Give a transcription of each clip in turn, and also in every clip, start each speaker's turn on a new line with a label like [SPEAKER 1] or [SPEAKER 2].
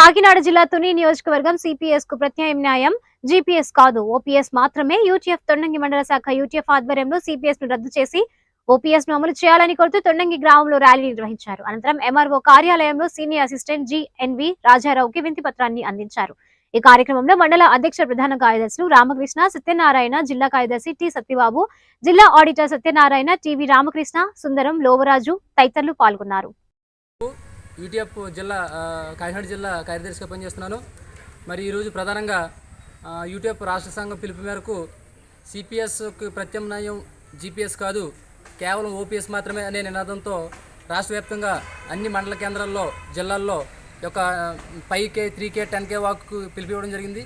[SPEAKER 1] కాకినాడ జిల్లా తుని నియోజకవర్గం సిపిఎస్కు ప్రత్యామ్నాయం జీపీఎస్ కాదు ఓపీఎస్ మాత్రమే యూటీఎఫ్ తొండంగి మండల శాఖ యూటీఎఫ్ ఆధ్వర్యంలో సిపిఎస్ను రద్దు చేసి ఓపీఎస్ను అమలు చేయాలని కోరుతూ తొండంగి గ్రామంలో ర్యాలీ నిర్వహించారు. అనంతరం ఎంఆర్ఓ కార్యాలయంలో సీనియర్ అసిస్టెంట్ జిఎన్వి రాజారావుకి వింతి పత్రాన్ని అందించారు. ఈ కార్యక్రమంలో మండల అధ్యక్ష ప్రధాన కార్యదర్శులు రామకృష్ణ సత్యనారాయణ జిల్లా కార్యదర్శి టి సత్యబాబు జిల్లా auditor Satyanarayana T V Ramakrishna Sundaram Lovaraju తదితరులు పాల్గొన్నారు.
[SPEAKER 2] యూటీఎఫ్ జిల్లా కాకినాడ జిల్లా కార్యదర్శిగా పనిచేస్తున్నాను. మరి ఈరోజు ప్రధానంగా యూటీఎఫ్ రాష్ట్ర సంఘం పిలుపు మేరకు సిపిఎస్కి ప్రత్యామ్నాయం జీపీఎస్ కాదు కేవలం ఓపీఎస్ మాత్రమే అనే నినాదంతో రాష్ట్ర వ్యాప్తంగా అన్ని మండల కేంద్రాల్లో జిల్లాల్లో ఒక యొక్క five K three K ten K walk పిలిపివ్వడం జరిగింది.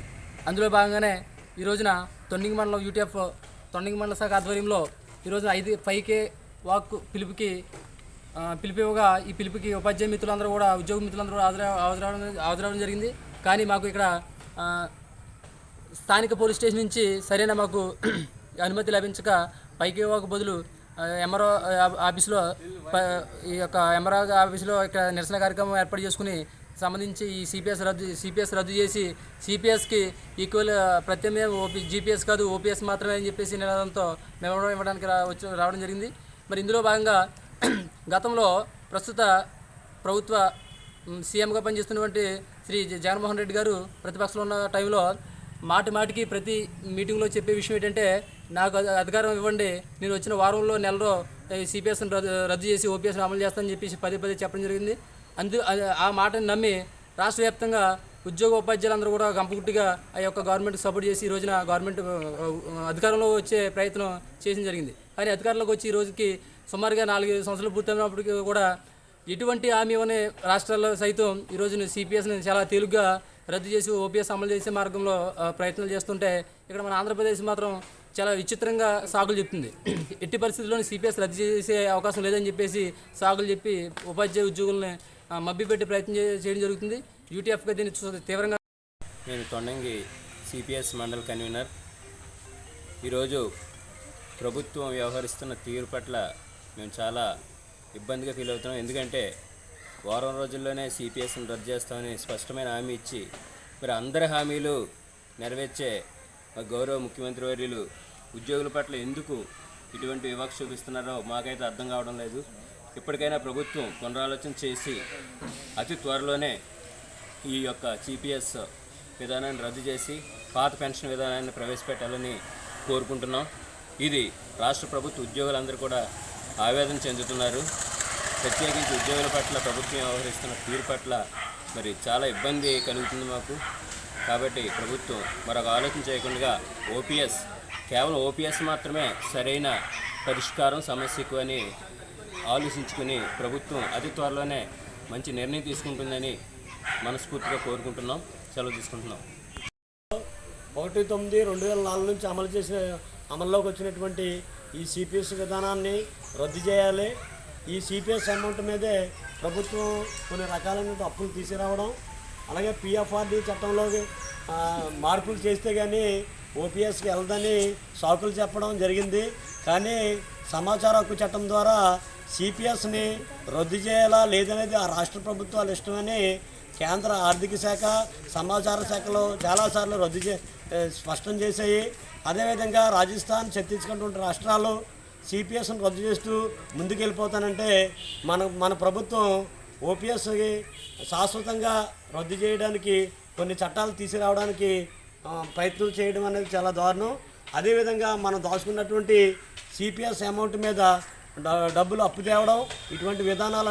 [SPEAKER 2] అందులో భాగంగానే ఈ రోజున తొండింగి మండలం యూటీఎఫ్ తొండింగి మండల శాఖ ఆధ్వర్యంలో ఈ రోజున ఐదు ఫైవ్ కే వాక్ పిలుపుకి పిలిపివ్వగా ఈ పిలుపుకి ఉపాధ్యాయ మిత్రులందరూ కూడా ఉద్యోగ మిత్రులందరూ కూడా హాజరు హాజరవడం హాజరవడం జరిగింది. కానీ మాకు ఇక్కడ స్థానిక పోలీస్ స్టేషన్ నుంచి సరైన మాకు అనుమతి లభించక పైకి ఒక బదులు ఎంఆర్ఓ ఆఫీస్లో ప- ఈ యొక్క ఎంఆర్ఓ ఆఫీస్లో ఇక్కడ నిరసన కార్యక్రమం ఏర్పాటు చేసుకుని సంబంధించి ఈ సిపిఎస్ రద్దు సిపిఎస్ రద్దు చేసి సిపిఎస్కి ఈక్వల్ ప్రత్యామ్నాయం O P G P S కాదు ఓపీఎస్ మాత్రమే అని చెప్పేసి నినాదంతో మెమోరం ఇవ్వడానికి రా వచ్చి రావడం జరిగింది. మరి ఇందులో భాగంగా గతంలో ప్రస్తుత ప్రభుత్వ సీఎంగా పనిచేస్తున్నటువంటి శ్రీ జగన్మోహన్ రెడ్డి గారు ప్రతిపక్షంలో ఉన్న టైంలో మాటి మాటికి ప్రతి మీటింగ్లో చెప్పే విషయం ఏంటంటే నాకు అధికారం ఇవ్వండి నేను వచ్చిన వారంలో నెలలో సిపిఎస్ని రద్దు రద్దు చేసి ఓపీఎస్ని అమలు చేస్తానని చెప్పేసి పదే పదే చెప్పడం జరిగింది. అందు ఆ- ఆ మాటని నమ్మి రాష్ట్ర వ్యాప్తంగా ఉద్యోగ ఉపాధ్యాయులందరూ కూడా గంపగుట్టిగా ఆ యొక్క గవర్నమెంట్ సపోర్ట్ చేసి ఈ రోజున గవర్నమెంట్ అధికారంలో వచ్చే ప్రయత్నం చేసిన జరిగింది. కానీ అధికారంలోకి వచ్చి ఈ రోజుకి సుమారుగా నాలుగు సంవత్సరాలు పూర్తయినప్పటికీ కూడా ఎటువంటి హామీ ఇవ్వని రాష్ట్రాల్లో సైతం ఈ రోజున సిపిఎస్ని చాలా తేలిగ్గా రద్దు చేసి ఓపీఎస్ అమలు చేసే మార్గంలో ప్రయత్నాలు చేస్తుంటే ఇక్కడ మన ఆంధ్రప్రదేశ్ మాత్రం చాలా విచిత్రంగా సాగులు చెప్తుంది. ఎట్టి పరిస్థితుల్లోనూ సిపిఎస్ రద్దు చేసే అవకాశం లేదని చెప్పేసి సాగులు చెప్పి ఉపాధ్యాయ ఉద్యోగుల్ని ఆ, ప్రయత్నం చే- చేయడం జరుగుతుంది. యూటీఎఫ్గా దీన్ని చూసి తీవ్రంగా
[SPEAKER 3] నేను తొండంగి సిపిఎస్ మండల్ కన్వీనర్. ఈరోజు ప్రభుత్వం వ్యవహరిస్తున్న తీరు పట్ల మేము చాలా ఇబ్బందిగా ఫీల్ అవుతున్నాం. ఎందుకంటే వారం రోజుల్లోనే సిపిఎస్ని రద్దు చేస్తామని స్పష్టమైన హామీ ఇచ్చి మరి అందరి హామీలు నెరవేర్చే గౌరవ ముఖ్యమంత్రి వర్యులు ఉద్యోగుల పట్ల ఎందుకు ఇటువంటి వివక్ష చూపిస్తున్నారో మాకైతే అర్థం కావడం లేదు. ఇప్పటికైనా ప్రభుత్వం పునరాలోచన చేసి అతి త్వరలోనే ఈ యొక్క జీపీఎస్ విధానాన్ని రద్దు చేసి పాత పెన్షన్ విధానాన్ని ప్రవేశపెట్టాలని కోరుకుంటున్నాం. ఇది రాష్ట్ర ప్రభుత్వ ఉద్యోగులందరూ కూడా ఆవేదన చెందుతున్నారు. ప్రత్యేకించి ఉద్యోగుల పట్ల ప్రభుత్వం వ్యవహరిస్తున్న తీరు పట్ల మరి చాలా ఇబ్బంది కలుగుతుంది మాకు. కాబట్టి ప్రభుత్వం మరొక ఆలోచన చేయకుండా ఓపీఎస్ కేవలం ఓపీఎస్ మాత్రమే సరైన పరిష్కారం సమస్యకు అని ఆలోచించుకుని ప్రభుత్వం అతి త్వరలోనే మంచి నిర్ణయం తీసుకుంటుందని మనస్ఫూర్తిగా కోరుకుంటున్నాం. సెలవు తీసుకుంటున్నాం.
[SPEAKER 4] ఒకటి తొమ్మిది రెండు వేల నాలుగు నుంచి అమలు చేసిన అమల్లోకి వచ్చినటువంటి ఈ సిపిఎస్ విధానాన్ని రద్దు చేయాలి. ఈ సిపిఎస్ అమౌంట్ మీదే ప్రభుత్వం కొన్ని రకాలైన అప్పులు తీసుకురావడం అలాగే పిఎఫ్ఆర్డి చట్టంలో మార్పులు చేస్తే కానీ ఓపీఎస్కి వెళ్దని సాకులు చెప్పడం జరిగింది. కానీ సమాచార హక్కు చట్టం ద్వారా సిపిఎస్ని రద్దు చేయాలా లేదనేది ఆ రాష్ట్ర ప్రభుత్వాలు ఇష్టమని కేంద్ర ఆర్థిక శాఖ సమాచార శాఖలో చాలాసార్లు రద్దు చే స్పష్టం చేశాయి. అదేవిధంగా రాజస్థాన్ ఛత్తీస్గఢ్ వంటి రాష్ట్రాలు సిపిఎస్ను రద్దు చేస్తూ ముందుకెళ్ళిపోతానంటే మన మన ప్రభుత్వం ఓపీఎస్కి శాశ్వతంగా రద్దు చేయడానికి కొన్ని చట్టాలు తీసుకురావడానికి ప్రయత్నం చేయడం అనేది చాలా దారుణం. అదేవిధంగా మనం దాచుకున్నటువంటి సిపిఎస్ అమౌంట్ మీద డబ్బులు అప్పు తేవడం ఇటువంటి విధానాలు